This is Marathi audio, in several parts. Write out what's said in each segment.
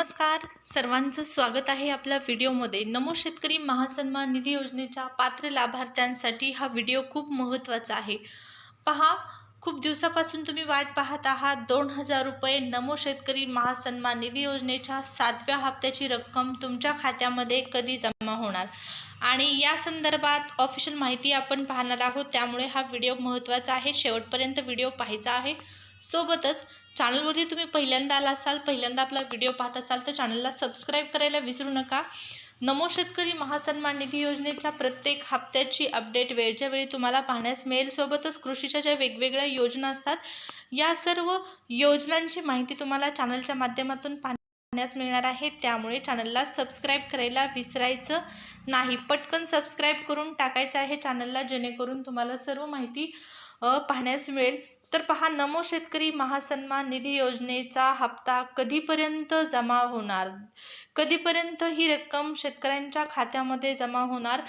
नमस्कार. सर्वांचं स्वागत आहे आपल्या व्हिडिओमध्ये. नमो शेतकरी महासन्मान निधी योजनेच्या पात्र लाभार्थ्यांसाठी हा व्हिडिओ खूप महत्त्वाचा आहे. पहा खूप दिवसापासून तुम्ही वाट पाहत आहात. दोन हजार रुपये नमो शेतकरी महासन्मान निधी योजनेच्या सातव्या हप्त्याची रक्कम तुमच्या खात्यामध्ये कधी जमा होणार? आणि या संदर्भात ऑफिशियल माहिती आपण पाहणार आहोत. त्यामुळे हा व्हिडिओ महत्त्वाचा आहे. शेवटपर्यंत व्हिडिओ पाहायचा आहे. सोबतच चॅनलवरती तुम्ही पहिल्यांदा आला असाल पहिल्यांदा आपला व्हिडिओ पाहत असाल तर चॅनलला सबस्क्राईब करायला विसरू नका. नमो शेतकरी महासन्मान निधी योजनेच्या प्रत्येक हप्त्याची अपडेट वेळच्या वेळी तुम्हाला पाहण्यास मिळेल. सोबतच कृषीच्या ज्या वेगवेगळ्या योजना असतात या सर्व योजनांची माहिती तुम्हाला चॅनलच्या माध्यमातून पाहण्यास मिळणार आहे. त्यामुळे चॅनलला सबस्क्राईब करायला विसरायचं नाही. पटकन सबस्क्राईब करून टाकायचं आहे चॅनलला जेणेकरून तुम्हाला सर्व माहिती पाहण्यास मिळेल. तर पहा नमो शेतकरी महासन्मान निधी योजनेचा हप्ता कधीपर्यंत जमा होणार? कधीपर्यंत ही रक्कम शेतकऱ्यांच्या खात्यामध्ये जमा होणार?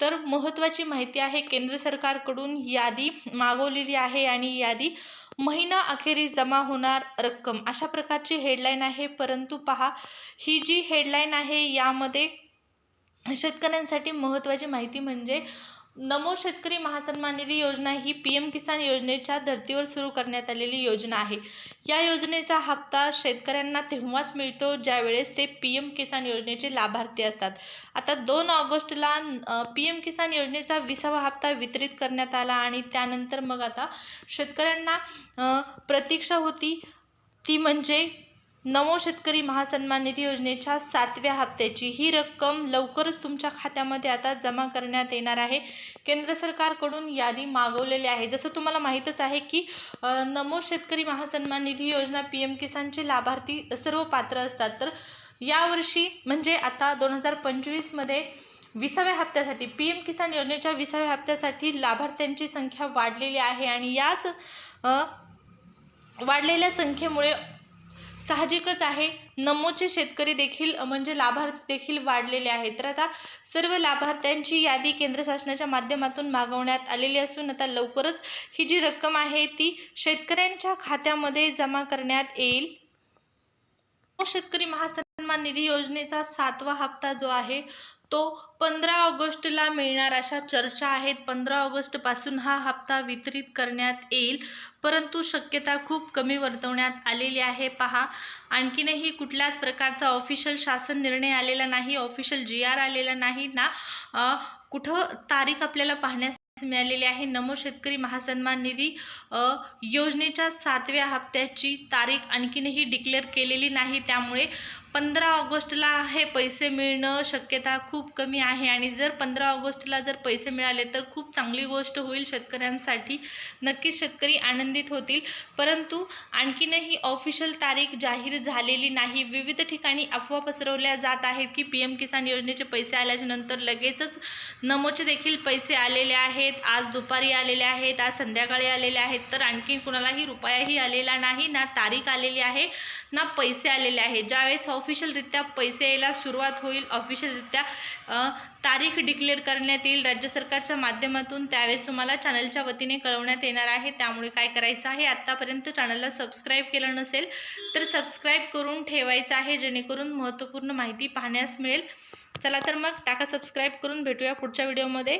तर महत्त्वाची माहिती आहे केंद्र सरकारकडून यादी मागवलेली आहे आणि यादी महिना अखेरीस जमा होणार रक्कम. अशा प्रकारची हेडलाईन आहे. परंतु पहा ही जी हेडलाईन आहे यामध्ये शेतकऱ्यांसाठी महत्त्वाची माहिती म्हणजे नमो शेतकरी महासन्मान निधी योजना ही पी एम किसान योजनेच्या धर्तीवर सुरू करण्यात आलेली योजना आहे. या योजनेचा हप्ता शेतकऱ्यांना तेव्हाच मिळतो ज्यावेळेस ते पी एम किसान योजनेचे लाभार्थी असतात. आता दोन ऑगस्टला पी एम किसान योजनेचा विसावा हप्ता वितरित करण्यात आला आणि त्यानंतर मग आता शेतकऱ्यांना प्रतीक्षा होती. ती म्हणजे नमो शेतकरी महासन्मान निधी योजनेच्या सातव्या हप्त्याची ही रक्कम लवकरच तुमच्या खात्यामध्ये आता जमा करण्यात येणार आहे. केंद्र सरकारकडून यादी मागवलेली आहे. जसं तुम्हाला माहीतच आहे की नमो शेतकरी महासन्मान निधी योजना पी एम किसानचे लाभार्थी सर्व पात्र असतात. तर यावर्षी म्हणजे आता दोन हजार पंचवीसमध्ये विसाव्या हप्त्यासाठी पी एम किसान योजनेच्या विसाव्या हप्त्यासाठी लाभार्थ्यांची संख्या वाढलेली आहे. आणि याच वाढलेल्या संख्येमुळे साहजिकच आहे. नमोचे शेतकरी देखील म्हणजे लाभार्थी देखील वाढलेले आहेत. तर आता सर्व लाभार्थ्यांची यादी केंद्र शासनाच्या माध्यमातून मागवण्यात आलेली असून आता लवकरच ही जी रक्कम आहे ती शेतकऱ्यांच्या खात्यामध्ये जमा करण्यात येईल. शेतकरी महासन्मान निधी योजनेचा सातवा हप्ता जो आहे तो पंधरा ऑगस्टला मिळणार अशा चर्चा आहेत. पंधरा ऑगस्टपासून हा हप्ता वितरित करण्यात येईल. परंतु शक्यता खूप कमी वर्तवण्यात आलेली आहे. पहा आणखीनही कुठल्याच प्रकारचा ऑफिशियल शासन निर्णय आलेला नाही ऑफिशियल जी आर आलेला नाही ना? कुठं तारीख आपल्याला पाहण्यास मिळालेली आहे? नमो शेतकरी महासन्मान निधी योजनेच्या सातव्या हप्त्याची तारीख आणखीनही डिक्लेअर केलेली नाही. त्यामुळे पंधरा ऑगस्टला हे पैसे मिळणं शक्यता खूप कमी आहे आणि जर पंधरा ऑगस्टला जर पैसे मिळाले तर खूप चांगली गोष्ट होईल शेतकऱ्यांसाठी. नक्कीच शेतकरी आनंदित होतील. परंतु आणखीनही ऑफिशियल तारीख जाहीर झालेली नाही. विविध ठिकाणी अफवा पसरवल्या जात आहेत की पी एम किसान योजनेचे पैसे आल्याच्यानंतर लगेचच नमोचे देखील पैसे आलेले आहेत. आज दुपारी आलेले आहेत आज संध्याकाळी आलेले आहेत. तर आणखी कुणालाही रुपयाही आलेला नाही ना तारीख आलेली आहे ना पैसे आलेले आहे ज्यावेळेस ऑफिशियलरित्या पैसे यायला सुरुवात होईल. ऑफिशियलरित्या तारीख डिक्लेअर करण्यात येईल. राज्य सरकारच्या माध्यमातून त्यावेळेस तुम्हाला चॅनलच्या वतीने कळवण्यात येणार आहे. त्यामुळे काय करायचं आहे? आत्तापर्यंत चॅनलला सबस्क्राईब केलं नसेल तर सबस्क्राईब करून ठेवायचं आहे. जेणेकरून महत्त्वपूर्ण माहिती पाहण्यास मिळेल. चला तर मग टाका सबस्क्राईब करून भेटूया पुढच्या व्हिडिओमध्ये